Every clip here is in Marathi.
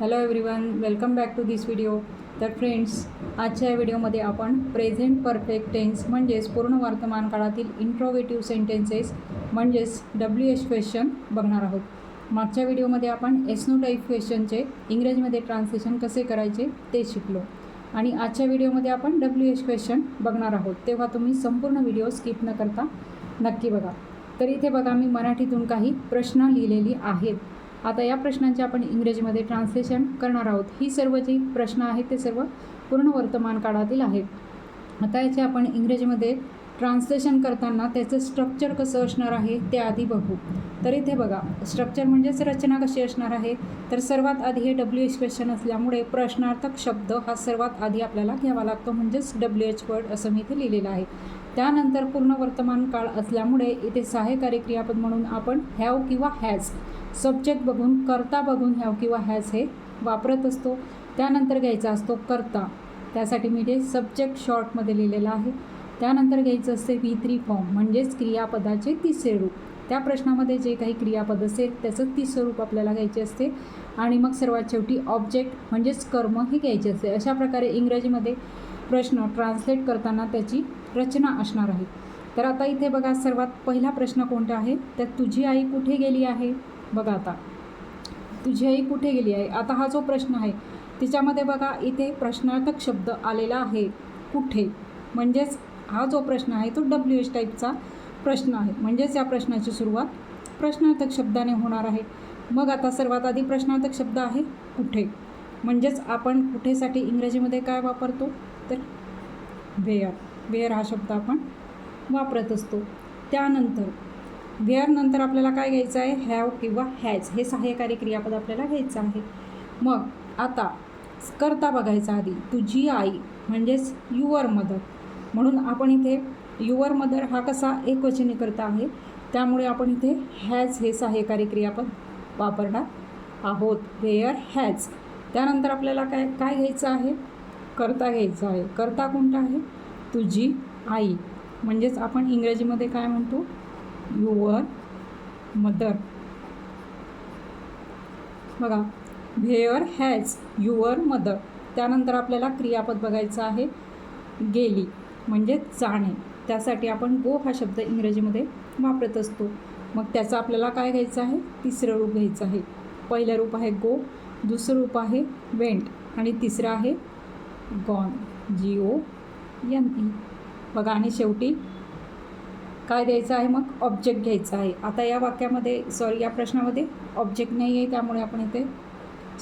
Hello everyone welcome back to this video तर फ्रेंड्स आजच्या या व्हिडिओमध्ये आपण प्रेझेंट परफेक्ट टेन्स म्हणजेच पूर्ण वर्तमान काळातील इंट्रोवेटिव्ह सेंटेन्सेस म्हणजेच डब्ल्यू एच क्वेश्चन बघणार आहोत. मागच्या व्हिडिओमध्ये आपण एसनो टाईप क्वेश्चनचे इंग्रजीमध्ये ट्रान्सलेशन कसे करायचे ते शिकलो. आणि आजच्या व्हिडिओमध्ये आपण डब्ल्यू एच क्वेश्चन बघणार आहोत. तेव्हा तुम्ही संपूर्ण व्हिडिओ स्किप न करता नक्की बघा. तर इथे बघा मी मराठीतून काही प्रश्न लिहिलेली आहेत. आता या प्रश्नांचे आपण इंग्रजीमध्ये ट्रान्सलेशन करणार आहोत. ही सर्व जी प्रश्न आहेत ते सर्व पूर्ण वर्तमान काळातील आहेत. आता याचे आपण इंग्रजीमध्ये ट्रान्सलेशन करताना त्याचं स्ट्रक्चर कसं असणार आहे ते आधी बघू. तर इथे बघा स्ट्रक्चर म्हणजेच रचना कशी असणार आहे? तर सर्वात आधी हे डब्ल्यू एच क्वेश्चन असल्यामुळे प्रश्नार्थक शब्द हा सर्वात आधी आपल्याला घ्यावा लागतो म्हणजेच डब्ल्यू एच वर्ड असं मी इथे लिहिलेलं आहे. त्यानंतर पूर्ण वर्तमान काळ असल्यामुळे इथे सहाय्यकारी क्रियापद म्हणून आपण हॅव किंवा हॅज सब्जेक्ट बघून करता बघून हॅव किंवा हॅज हे वापरत असतो. त्यानंतर घ्यायचा असतो करता. त्यासाठी मी ते सब्जेक्ट शॉर्टमध्ये लिहिलेलं आहे. त्यानंतर घ्यायचं असते व्ही थ्री फॉर्म म्हणजेच क्रियापदाचे तिसरे रूप. त्या प्रश्नामध्ये जे काही क्रियापद असेल त्याचं तिसरं रूप आपल्याला घ्यायचे असते. आणि मग सर्वात शेवटी ऑब्जेक्ट म्हणजेच कर्म हे घ्यायचे असते. अशा प्रकारे इंग्रजीमध्ये प्रश्न ट्रान्सलेट करताना त्याची रचना असणार आहे. तर आता इथे बघा सर्वात पहिला प्रश्न कोणता आहे? तर तुझी आई कुठे गेली आहे? बघा आता. तुझी आई कुठे गेली आहे? आता हा जो प्रश्न आहे तिच्यामध्ये बघा इथे प्रश्नार्थक शब्द आलेला आहे. कुठे? म्हणजेच हा जो प्रश्न आहे तो डब्ल्यू एच टाईपचा प्रश्न आहे. म्हणजेच या प्रश्नाची सुरुवात प्रश्नार्थक शब्दाने होणार आहे. मग आता सर्वात आधी प्रश्नार्थक शब्द आहे कुठे? म्हणजेच आपण कुठेसाठी इंग्रजीमध्ये काय वापरतो? तर वेअर. वेअर हा शब्द आपण वापरत असतो. त्यानंतर वेअर नंतर आपल्याला काय घ्यायचं आहे? हॅव किंवा हॅज हे सहाय्यकारी क्रियापद आपल्याला घ्यायचं आहे. मग आता करता बघायचा आधी तुझी आई म्हणजेच युअर मदर म्हणून आपण इथे युअर मदर हा कसा एकवचनी करता आहे? त्यामुळे आपण इथे हॅज हे सहाय्यकारी क्रियापद वापरणार आहोत. वेअर हॅज त्यानंतर आपल्याला काय काय घ्यायचं आहे? करता घ्यायचं आहे. करता कोणता आहे? तुझी आई. म्हणजेच आपण इंग्रजीमध्ये काय म्हणतो? Your mother. बघा व्हेअर हॅज युअर मदर. त्यानंतर आपल्याला क्रियापद बघायचं आहे गेली म्हणजे जाणे. त्यासाठी आपण गो हा शब्द इंग्रजीमध्ये वापरत असतो. मग त्याचं आपल्याला काय घ्यायचं आहे? तिसरं रूप घ्यायचं आहे. पहिलं रूप आहे गो दुसरं रूप आहे वेंट आणि तिसरं आहे gone G O N E बघा आणि शेवटी काय द्यायचं आहे मग? ऑब्जेक्ट घ्यायचं आहे. आता या वाक्यामध्ये सॉरी या प्रश्नामध्ये ऑब्जेक्ट नाही आहे त्यामुळे आपण इथे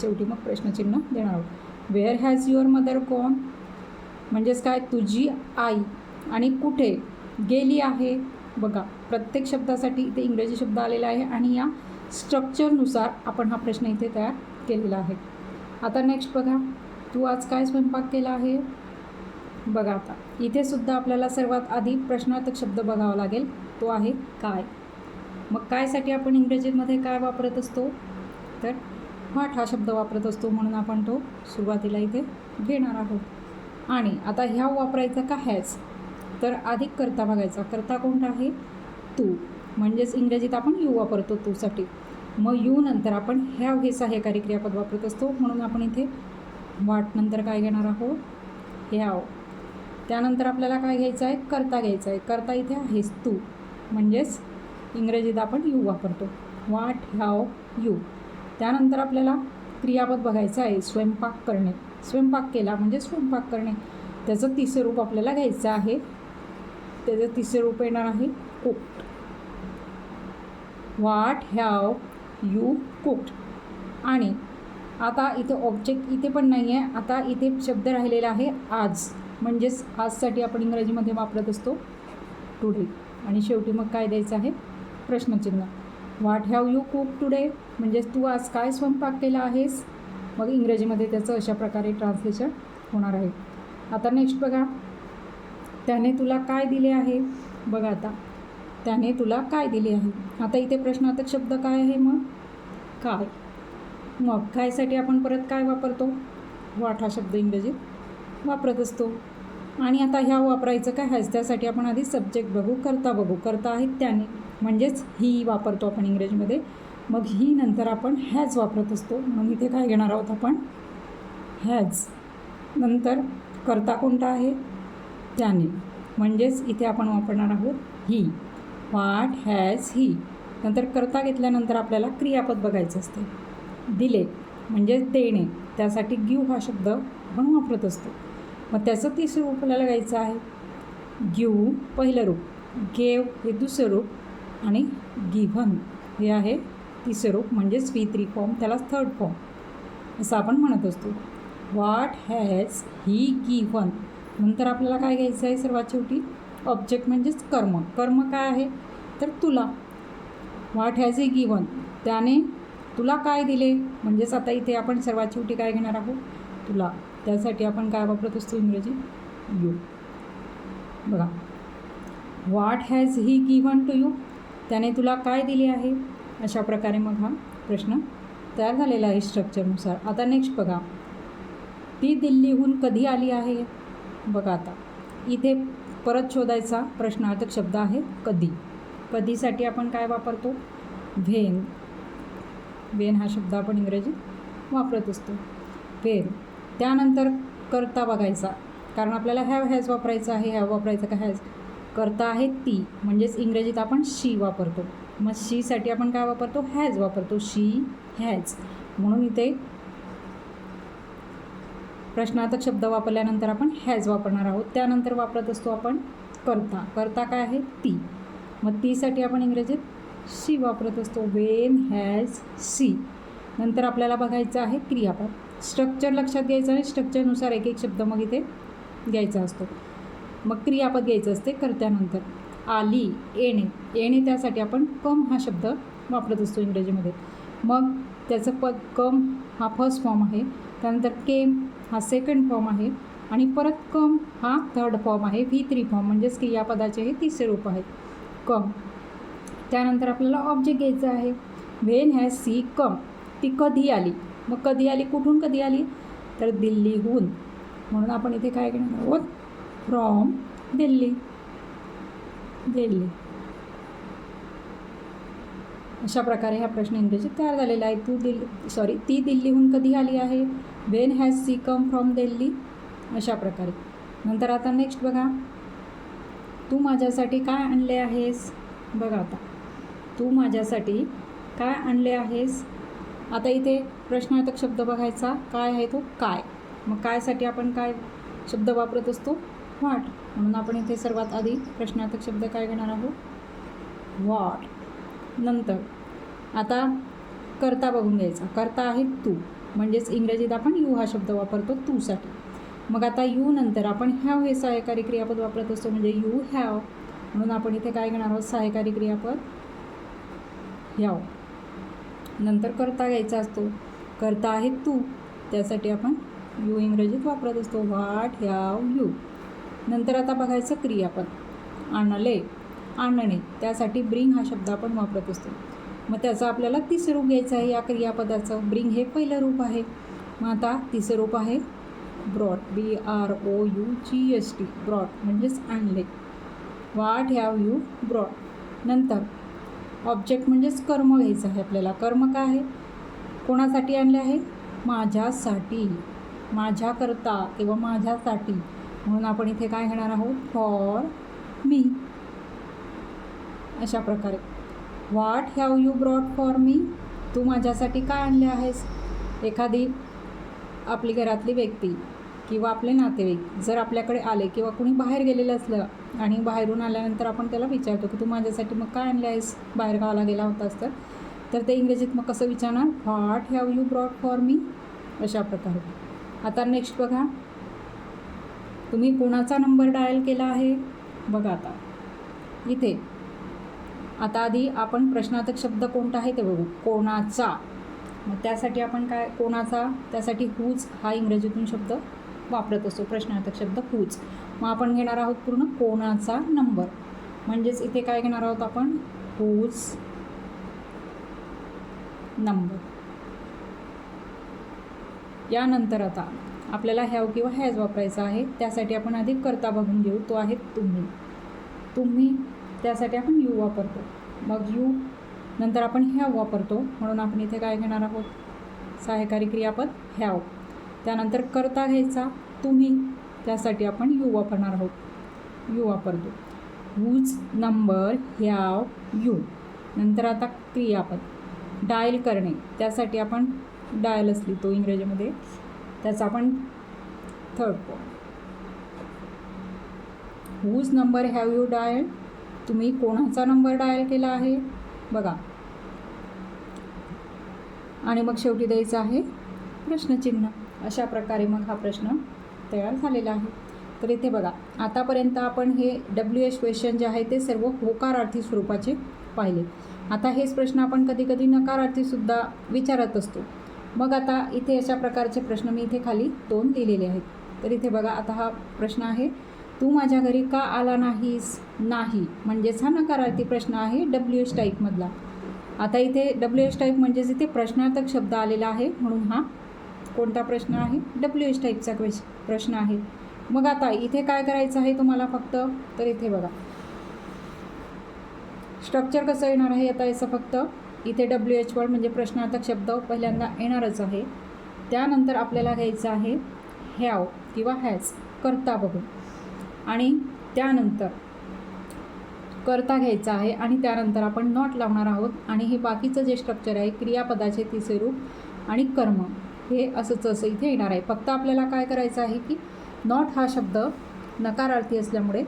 शेवटी मग प्रश्नचिन्ह देणार आहोत. वेअर हॅज युअर मदर कोण म्हणजेच काय? तुझी आई. आणि कुठे? गेली आहे. बघा प्रत्येक शब्दासाठी इथे इंग्रजी शब्द आलेला आहे आणि या स्ट्रक्चरनुसार आपण हा प्रश्न इथे तयार केलेला आहे. आता नेक्स्ट बघा. तू आज काय स्वयंपाक केला आहे? बघा आता. इथे सुद्धा आपल्याला सर्वात आधी प्रश्नार्थक शब्द बघावा लागेल. तो आहे काय? मग कायसाठी आपण इंग्रजीमध्ये काय वापरत असतो? तर व्हाट हा शब्द वापरत असतो म्हणून आपण तो सुरुवातीला इथे घेणार आहोत. आणि आता ह्या वापरायचा का हॅज तर अधिक करता बघायचा. करता कोणता आहे? तू. म्हणजेच इंग्रजीत आपण यू वापरतो तूसाठी. मग यू नंतर आपण हॅव हे सहाय्यकारी क्रियापद वापरत असतो म्हणून आपण इथे वाट नंतर काय घेणार आहोत? हॅव त्यानंतर आपल्याला काय घ्यायचं आहे? करता घ्यायचं आहे. करता इथे आहेस तू. म्हणजेच इंग्रजीत आपण यू वापरतो. वाट हॅव यू. त्यानंतर आपल्याला क्रियापद बघायचं आहे. स्वयंपाक करणे. स्वयंपाक केला म्हणजे स्वयंपाक करणे. त्याचं तिसरं रूप आपल्याला घ्यायचं आहे. त्याचं तिसरं रूप येणार आहे कुक्ड वाट हॅव यू कुक्ड आणि आता इथे ऑब्जेक्ट इथे पण नाही आहे आता इथे शब्द राहिलेला आहे आज. म्हणजेच आजसाठी आपण इंग्रजीमध्ये वापरत असतो टुडे आणि शेवटी मग काय द्यायचं आहे? प्रश्नचिन्ह. वाट हॅव यू कुक टुडे म्हणजेच तू आज काय स्वयंपाक केला आहेस? मग इंग्रजीमध्ये त्याचं अशा प्रकारे ट्रान्सलेशन होणार आहे. आता नेक्स्ट बघा. त्याने तुला काय दिले आहे? बघा आता. त्याने तुला काय दिले आहे? आता इथे प्रश्नार्थक शब्द काय आहे मग? काय? मग कायसाठी आपण परत काय वापरतो? वाट हा शब्द इंग्रजीत वापरत असतो. आणि आता ह्या वापरायचं काय ह्याच त्यासाठी आपण आधी सब्जेक्ट बघू करता बघू. करता आहेत त्याने. म्हणजेच ही वापरतो आपण इंग्रजीमध्ये. मग ही नंतर आपण हॅज वापरत असतो. मग इथे काय घेणार आहोत आपण? हॅज नंतर करता कोणता आहे? त्याने. म्हणजेच इथे आपण वापरणार आहोत ही. वाट हॅज ही नंतर करता घेतल्यानंतर आपल्याला क्रियापद बघायचं असते. दिले. म्हणजेच देणे. त्यासाठी गिव हा शब्द आपण वापरत असतो. मग त्याचं तिसरं रूप आपल्याला घ्यायचं आहे? घेऊ पहिलं रूप. गेव हे दुसरं रूप आणि गिव्हन हे आहे तिसरं रूप म्हणजेच वी थ्री फॉर्म त्याला थर्ड फॉर्म. असं आपण म्हणत असतो. व्हॉट हॅज ही गिव्हन नंतर आपल्याला काय घ्यायचं आहे सर्वात शेवटी? ऑब्जेक्ट म्हणजेच कर्म. कर्म काय आहे? तर तुला. व्हॉट हॅज ए गिव्हन त्याने तुला काय दिले? म्हणजेच आता इथे आपण सर्वात शेवटी काय घेणार आहोत? तुला. त्यासाठी आपण काय वापरत असतो इंग्रजी? यू. बघा. What has he given to you त्याने तुला काय दिले आहे? अशा प्रकारे मग हा प्रश्न तयार झालेला आहे स्ट्रक्चरनुसार आता नेक्स्ट बघा. ती दिल्लीहून कधी आली आहे? बघा आता. इथे परत शोधायचा प्रश्नार्थक शब्द आहे कधी. कधीसाठी आपण काय वापरतो? व्हेन वेन हा शब्द आपण इंग्रजीत वापरत असतो. व्हेन त्यानंतर करता बघायचा. कारण आपल्याला हॅव हॅज वापरायचं आहे हॅव वापरायचं का हॅज करता आहे ती. म्हणजेच इंग्रजीत आपण शी वापरतो. मग शीसाठी आपण काय वापरतो? हॅज वापरतो. शी हॅज म्हणून इथे प्रश्नार्थक शब्द वापरल्यानंतर आपण हॅज वापरणार आहोत. त्यानंतर वापरत असतो आपण करता. करता काय आहे? ती. मग तीसाठी आपण इंग्रजीत शी वापरत असतो. वेन हॅज सी नंतर आपल्याला बघायचं आहे क्रियापद. स्ट्रक्चर लक्षात घ्यायचं आणि स्ट्रक्चरनुसार एक एक शब्द मग इथे घ्यायचा असतो. मग क्रियापद घ्यायचं असते कर्त्यानंतर. आली येणे. येणे त्यासाठी आपण कम हा शब्द वापरत असतो इंग्रजीमध्ये. मग त्याचं पद कम हा फर्स्ट फॉर्म आहे. त्यानंतर केम हा सेकंड फॉर्म आहे. आणि परत कम हा थर्ड फॉर्म आहे. व्ही थ्री फॉर्म म्हणजेच क्रियापदाचे हे तिसरे रूप आहे कम. त्यानंतर आपल्याला ऑब्जेक्ट घ्यायचं आहे. व्हेन हॅज सी कम ती कधी आली? मग कधी आली कुठून कधी आली? तर दिल्लीहून. म्हणून आपण इथे काय घेणार आहोत? फ्रॉम दिल्ली. दिल्ली. अशा प्रकारे हा प्रश्न इंग्रजीत तयार झालेला आहे. तू दिल्ली सॉरी ती दिल्लीहून कधी आली आहे? When has she come from Delhi? अशा प्रकारे. नंतर आता नेक्स्ट बघा. तू माझ्यासाठी काय आणले आहेस? बघा आता. तू माझ्यासाठी काय आणले आहेस? आता इथे प्रश्नार्थक शब्द बघायचा. काय आहे तो? काय. मग कायसाठी आपण काय शब्द वापरत असतो? व्हॉट म्हणून आपण इथे सर्वात आधी प्रश्नार्थक शब्द काय घेणार आहोत? व्हॉट नंतर. आता करता बघून घ्यायचा. करता आहे तू. म्हणजेच इंग्रजीत आपण यू हा शब्द वापरतो तूसाठी. मग आता यू नंतर आपण हॅव हे सहाय्यकारी क्रियापद वापरत असतो म्हणजे यू हॅव म्हणून आपण इथे काय घेणार आहोत? सहाय्यकारी क्रियापद. हॅव नंतर करता घ्यायचा असतो. करता आहे तू. त्यासाठी आपण यू इंग्रजीत वापरत असतो. What have you. नंतर आता बघायचं क्रियापद आणले आणणे. त्यासाठी ब्रिंग हा शब्द आपण वापरत असतो. मग त्याचं आपल्याला तिसरं रूप घ्यायचं आहे या क्रियापदाचं. ब्रिंग हे पहिलं रूप आहे. मग आता तिसरं रूप आहे brought. B R O U G H T. Brought म्हणजेच आणले. What have you brought. नंतर ऑब्जेक्ट म्हणजेच कर्म घ्यायचं आहे आपल्याला. कर्म काय आहे? कोणासाठी आणले आहे? माझ्यासाठी. माझ्याकरता किंवा माझ्यासाठी. म्हणून आपण इथे काय घेणार आहोत? फॉर मी अशा प्रकारे. What have you brought for me तू माझ्यासाठी काय आणले आहेस? एखादी आपली घरातली व्यक्ती. किंवा आपले नातेवाईक जर आपल्याकडे आले किंवा कुणी बाहेर गेलेलं असलं आणि बाहेरून आल्यानंतर आपण त्याला विचारतो की तू माझ्यासाठी मग काय आणले आहेस बाहेर गावाला गेला होतास तर? तर ते इंग्रजीत मग कसं विचारणार? What have you brought for me अशा प्रकारे. आता नेक्स्ट बघा. तुम्ही कोणाचा नंबर डायल केला आहे? बघा आता. इथे. आता आधी आपण प्रश्नार्थक शब्द कोणता आहे ते बघू. कोणाचा? मग त्यासाठी आपण काय कोणाचा? त्यासाठी हूज हा इंग्रजीतून शब्द. वापरत असतो. प्रश्नार्थक शब्द हूज मग आपण घेणार आहोत पूर्ण कोणाचा नंबर? म्हणजेच इथे काय घेणार आहोत आपण? Whose number. यानंतर आता आपल्याला हॅव किंवा हॅज वापरायचा आहे. त्यासाठी आपण आधी करता बघून घेऊ. तो आहे तुम्ही. तुम्ही त्यासाठी आपण यू वापरतो. मग यू नंतर आपण हॅव वापरतो. म्हणून आपण इथे काय घेणार आहोत? सहाय्यकारी क्रियापद हॅव त्यानंतर करता घ्यायचा. तुम्ही त्यासाठी आपण यू वापरणार आहोत. यू वापरतो. वूज नंबर ह्याव यू नंतर आता क्रियापद. डायल करणे. त्यासाठी आपण डायलच लिहितो इंग्रजीमध्ये. त्याचा आपण third point whose number have you dial तुम्ही कोणाचा नंबर डायल केला आहे? बघा. आणि मग शेवटी द्यायचं आहे प्रश्नचिन्ह. अशा प्रकारे मग हा प्रश्न तयार झालेला आहे. तर इथे बघा आतापर्यंत आपण हे डब्ल्यू एच क्वेश्चन जे आहे ते सर्व होकारार्थी स्वरूपाचे पाहिले. आता हेच प्रश्न आपण कधी कधी नकारार्थीसुद्धा विचारत असतो. मग आता इथे अशा प्रकारचे प्रश्न मी इथे खाली दोन लिहिलेले आहेत. तर इथे बघा आता हा प्रश्न आहे तू माझ्या घरी का आला नाहीस? नाही. म्हणजेच हा नकारार्थी प्रश्न आहे डब्ल्यू एच टाईपमधला आता इथे डब्ल्यू एच टाईप म्हणजेच इथे प्रश्नार्थक शब्द आलेला आहे म्हणून हा कोणता प्रश्न आहे? डब्ल्यू एच टाईपचा क्वेश प्रश्न आहे. मग आता इथे काय करायचं आहे तुम्हाला फक्त? तर इथे बघा. स्ट्रक्चर कसं येणार आहे आता याचं फक्त? इथे डब्ल्यू एच वर्ड म्हणजे प्रश्नार्थक शब्द पहिल्यांदा येणारच आहे. त्यानंतर आपल्याला घ्यायचं आहे हॅव किंवा हॅज करता बघून. आणि त्यानंतर करता घ्यायचा आहे आणि त्यानंतर आपण नॉट लावणार आहोत आणि हे बाकीचं जे स्ट्रक्चर आहे क्रियापदाचे तिसरे रूप आणि कर्म. हे असंच असं इथे येणार आहे. फक्त आपल्याला काय करायचं आहे की नॉट हा शब्द नकारार्थी असल्यामुळे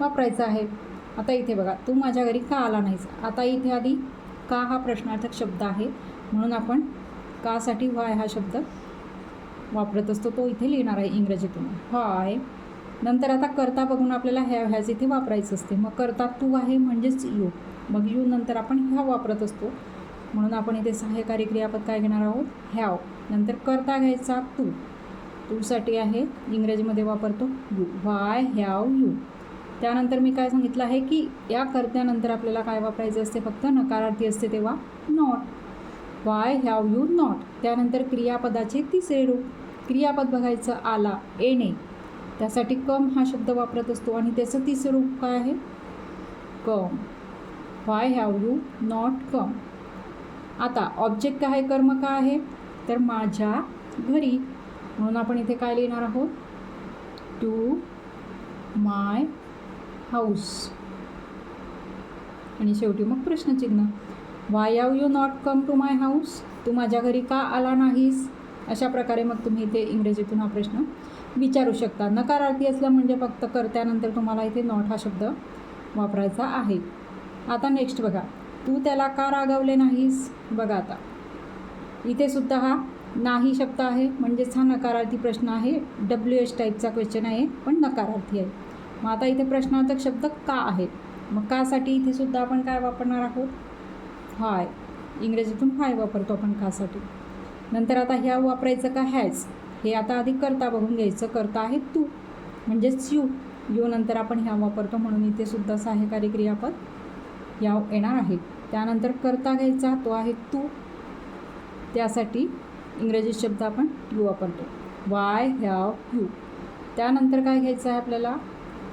वापरायचा आहे. आता इथे बघा तू माझ्या घरी का आला नाहीस? आता इथे आधी का हा प्रश्नार्थक शब्द आहे? म्हणून आपण कासाठी वाय हा शब्द वापरत असतो. तो इथे लिहिणार आहे इंग्रजीतून. हाय नंतर आता करता बघून आपल्याला हॅव ह्याच इथे वापरायचं असते. मग करता तू आहे म्हणजेच यू मग यू नंतर आपण ह्या वापरत असतो. म्हणून आपण इथे सहाय्यकारी क्रियापद काय घेणार आहोत? हॅव नंतर करता घ्यायचा तू. तूसाठी आहे इंग्रजीमध्ये वापरतो यू. Y have you. त्यानंतर मी काय सांगितलं आहे की या कर्त्यानंतर आपल्याला काय वापरायचं असते? फक्त नकारार्थी असते तेव्हा not why have you not त्यानंतर क्रियापदाचे तिसरे रूप. क्रियापद बघायचं आला येणे. त्यासाठी कम हा शब्द वापरत असतो आणि त्याचं तिसरं रूप काय आहे? Come. Why have you not come. आता ऑब्जेक्ट काय आहे? कर्म काय आहे? तर माझ्या घरी म्हणून आपण इथे काय लिहिणार आहोत? टू माय हाऊस आणि शेवटी मग प्रश्नचिन्ह. Why have you not come to my house तू माझ्या घरी का आला नाहीस? अशा प्रकारे मग तुम्ही इथे इंग्रजीतून हा प्रश्न विचारू शकता. नकारार्थी असलं म्हणजे फक्त करत्यानंतर तुम्हाला इथे नॉट हा शब्द वापरायचा आहे. आता नेक्स्ट बघा. तू त्याला का रागवले नाहीस? बघा आता. इथे सुद्धा हा नाही शब्द आहे. म्हणजेच हा नकारार्थी प्रश्न आहे. डब्ल्यू एच टाईपचा क्वेश्चन आहे पण नकारार्थी आहे. मग आता इथे प्रश्नार्थक शब्द का आहे? मग कासाठी इथे सुद्धा आपण काय वापरणार आहोत? हाय. इंग्रजीतून हाय वापरतो आपण कासाठी. नंतर आता ह्या वापरायचं का हॅज हे आता आधी करता बघून घ्यायचं. करता आहे तू. म्हणजेच यू यू नंतर आपण ह्या वापरतो म्हणून इथे सुद्धा सहाय्यकारी क्रियापद या येणार आहे. त्यानंतर करता घ्यायचा तो आहे तू. त्यासाठी इंग्रजी शब्द आपण यू वापरतो. Why have you. त्यानंतर काय घ्यायचं आहे आपल्याला?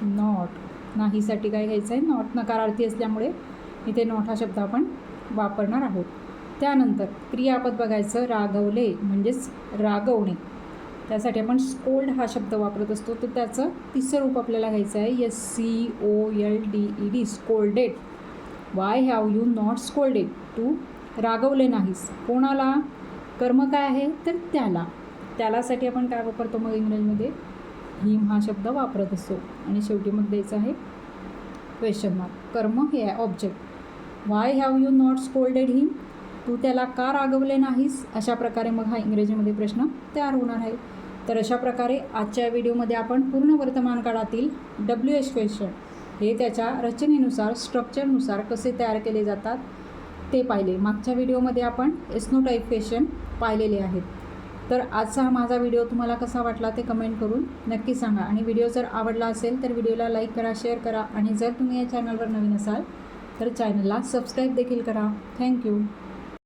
नॉट. नाहीसाठी काय घ्यायचं आहे? नॉट. नकारार्थी असल्यामुळे इथे नॉट हा शब्द आपण वापरणार आहोत. त्यानंतर क्रियापद बघायचं रागवले म्हणजेच रागवणे. त्यासाठी आपण स्कोल्ड हा शब्द वापरत असतो. तर त्याचं तिसरं रूप आपल्याला घ्यायचं आहे. S C O L D E D scolded why have you not scolded तू रागवले नाहीस. कोणाला? कर्म काय आहे? तर त्याला. त्यालासाठी आपण काय वापरतो मग इंग्रजीमध्ये? हिम हा शब्द वापरत असतो. आणि शेवटी मग द्यायचं आहे क्वेश्चन मार्क कर्म हे आहे object why have you not scolded him तू त्याला का रागवले नाहीस? अशा प्रकारे मग हा इंग्रजीमध्ये प्रश्न तयार होणार आहे. तर अशा प्रकारे आजच्या व्हिडिओमध्ये आपण पूर्ण वर्तमान काळातील डब्ल्यू एच क्वेश्चन हे त्याच्या रचनेनुसार स्ट्रक्चरनुसार कसे तयार केले जातात ते पाहिले. मागच्या व्हिडिओमध्ये आपण एस्नो पाहिलेले आहेत. तर आजचा हा माझा व्हिडिओ तुम्हाला कसा वाटला ते कमेंट करून नक्की सांगा. आणि व्हिडिओ जर आवडला असेल तर व्हिडिओला लाईक करा शेअर करा. आणि जर तुम्ही या चॅनलवर नवीन असाल तर चॅनलला सबस्क्राईब देखील करा. थँक्यू